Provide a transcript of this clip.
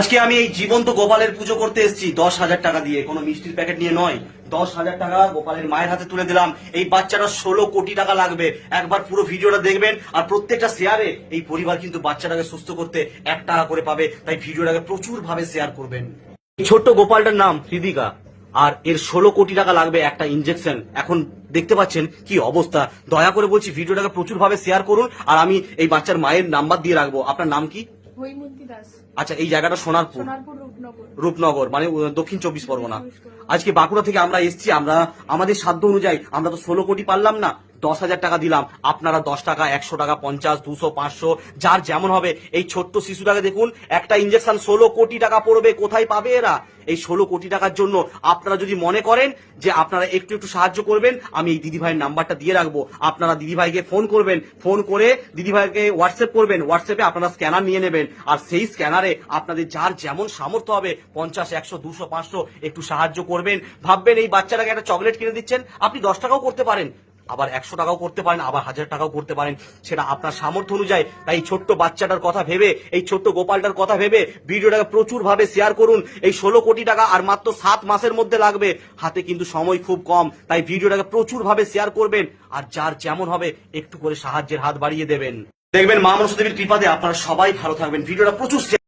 আজকে আমি এই জীবন্ত গোপালের পুজো করতে এসেছি। দশ হাজার টাকা দিয়ে। কোনো মিষ্টির প্যাকেট নিয়ে নয়। দশ হাজার টাকা গোপালের মায়ের হাতে তুলে দিলাম। এই বাচ্চাটা ষোলো কোটি টাকা লাগবে। একবার পুরো ভিডিওটা দেখবেন আর প্রত্যেকটা শেয়ারে এই পরিবার কিন্তু বাচ্চাটাকে সুস্থ করতে এক টাকা করে পাবে। তাই ভিডিওটাকে প্রচুর ভাবে শেয়ার করবেন। এই ছোট্ট গোপালটার নাম হৃদিকা। আর এর ষোলো কোটি টাকা লাগবে একটা ইনজেকশন এখন দেখতে পাচ্ছেন কি অবস্থা। দয়া করে বলছি, ভিডিওটাকে প্রচুর ভাবে শেয়ার করুন। আর আমি এই বাচ্চার মায়ের নাম্বার দিয়ে রাখব। আপনার নাম কি? হৈমন্তী দাস। আচ্ছা এই জায়গাটা সোনারপুর। সোনারপুর রূপনগর। রূপনগর মানে দক্ষিণ চব্বিশ পরগনা। আজকে বাঁকুড়া থেকে আমরা এসছি আমরা আমাদের সাধ্য অনুযায়ী আমরা তো ষোলো কোটি পারলাম না দশ হাজার টাকা দিলাম। আপনারা দশ টাকা একশো টাকা পঞ্চাশ দুশো পাঁচশো যার যেমন হবে এই ছোট্ট শিশুটাকে দেখুন একটা ইঞ্জেকশন ষোলো কোটি টাকা পড়বে কোথায় পাবে এরা? এই ষোলো কোটি টাকার জন্য আপনারা যদি মনে করেন যে আপনারা একটু একটু সাহায্য করবেন, আমি এই দিদিভাইয়ের নাম্বারটা দিয়ে রাখব। আপনারা দিদিভাইকে ফোন করবেন, ফোন করে দিদিভাইকে হোয়াটসঅ্যাপ করবেন, হোয়াটসঅ্যাপে আপনারা স্ক্যানার নিয়ে নেবেন। আর সেই স্ক্যানারে আপনাদের যার যেমন সামর্থ্য হবে, পঞ্চাশ, একশো, দুশো, পাঁচশো একটু সাহায্য করবেন। ভাববেন এই বাচ্চাটাকে একটা চকলেট কিনে দিচ্ছেন, আপনি দশ টাকাও করতে পারেন। আবার একশো টাকাও করতে পারেন, আবার হাজার টাকাও করতে পারেন। সেটা আপনার সামর্থ্য অনুযায়ী। তাই ছোট্ট বাচ্চাটার কথা ভেবে, এই ছোট্ট গোপালটার কথা ভেবে ভিডিওটাকে প্রচুর ভাবে শেয়ার করুন। এই ষোলো কোটি টাকা আর মাত্র সাত মাসের মধ্যে লাগবে। হাতে কিন্তু সময় খুব কম। তাই ভিডিওটাকে প্রচুর ভাবে শেয়ার করবেন আর যার যেমন হবে, একটু করে সাহায্যের হাত বাড়িয়ে দেবেন। দেখবেন মা মনসা দেবীর কৃপাতে আপনারা সবাই ভালো থাকবেন। ভিডিওটা প্রচুর